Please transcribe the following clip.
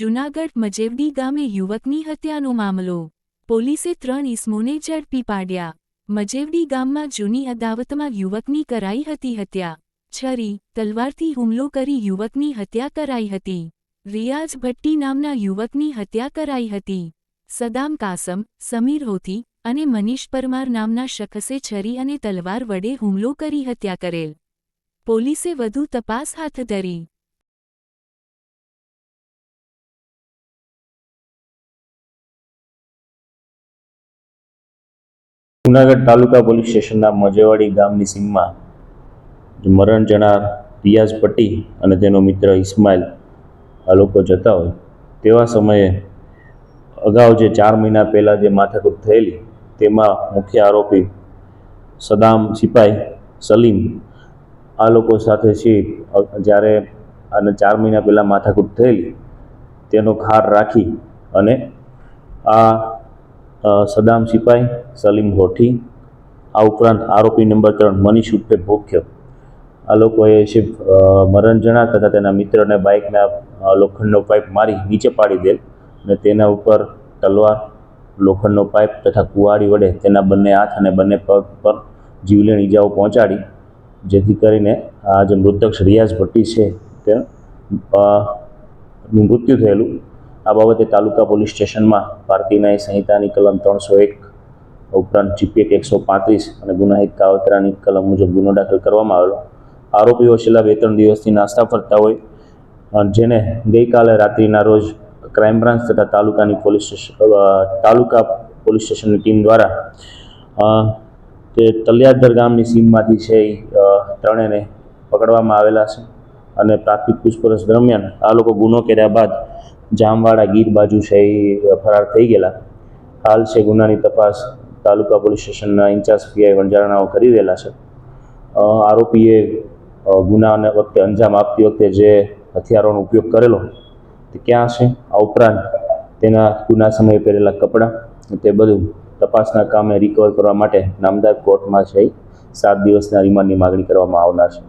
જૂનાગઢ મજેવડી ગામે યુવકની હત્યાનો મામલો. પોલીસે ત્રણ ઇસમોને ઝડપી પાડ્યા. મજેવડી ગામમાં જૂની અદાવતમાં યુવકની કરાઈ હતી હત્યા. છરી, તલવારથી હુમલો કરી યુવકની હત્યા કરાઈ હતી. રિયાઝ ભટ્ટી નામના યુવકની હત્યા કરાઈ હતી. સદામ કાસમ, સમીર હોથી અને મનીષ પરમાર નામના શખસે છરી અને તલવાર વડે હુમલો કરી હત્યા કરેલ. પોલીસે વધુ તપાસ હાથ ધરી. જુનાગઢ તાલુકા પોલીસ સ્ટેશનના મજેવાડી ગામની સીમમાં મરણ જનાર રિયાઝ પટ્ટી અને તેનો મિત્ર ઇસ્માઇલ આ લોકો જતા હોય તેવા સમયે અગાઉ જે ચાર મહિના પહેલાં જે માથાકૂટ થયેલી, તેમાં મુખ્ય આરોપી સદામ સિપાઈ સલીમ આ લોકો સાથે છે. જ્યારે આને ચાર મહિના પહેલાં માથાકૂટ થયેલી, તેનો ખાર રાખી અને આ સદામ સિપાઈ, સલીમ હોઠી. આ ઉપરાંત આરોપી નંબર ત્રણ મનીષ ઉર્ફે ભોખ્યો. આ લોકોએ શિવ મરણ જણા તથા તેના મિત્રને બાઇકના લોખંડનો પાઇપ મારી નીચે પાડી દેલ અને તેના ઉપર તલવાર, લોખંડનો પાઇપ તથા કુવાડી વડે તેના બંને હાથ અને બંને પગ પર જીવલેણ ઈજાઓ પહોંચાડી. જેથી કરીને આ જે મૃતક રિયાઝ ભટ્ટી છે, તે મૃત્યુ થયેલું. આ બાબતે તાલુકા પોલીસ સ્ટેશનમાં ભારતીય ન્યાય સંહિતાની કલમ ત્રણસો એક ઉપરાંત જીપીએક એકસો પાંત્રીસ અને ગુનાહિત કાવતરાની કલમ મુજબ ગુનો દાખલ કરવામાં આવેલો. આરોપીઓ છેલ્લા બે ત્રણ દિવસથી નાસ્તા ફરતા હોય જેને ગઈકાલે રાત્રિના રોજ ક્રાઇમ બ્રાન્ચ તથા તાલુકાની પોલીસ સ્ટેશન તાલુકા પોલીસ સ્ટેશનની ટીમ દ્વારા તે તલિયાદર ગામની સીમમાંથી છે એ ત્રણેયને પકડવામાં આવેલા છે. અને પ્રાથમિક પૂછપરછ દરમિયાન આ લોકો ગુનો કર્યા બાદ જામવાડા ગીર બાજુ છે એ ફરાર થઈ ગયેલા. હાલ છે ગુનાની તપાસ તાલુકા પોલીસ સ્ટેશનના ઇન્ચાર્જ પીઆઈ વણજારણાઓ કરી રહેલા છે. આરોપીએ ગુનાને વખતે અંજામ આપતી વખતે જે હથિયારોનો ઉપયોગ કરેલો તે ક્યાં છે? આ ઉપરાંત તેના ગુના સમયે પહેરેલા કપડાં તે બધું તપાસના કામે રિકવર કરવા માટે નામદાર કોર્ટમાં છે એ સાત દિવસના રિમાન્ડની માગણી કરવામાં આવનાર છે.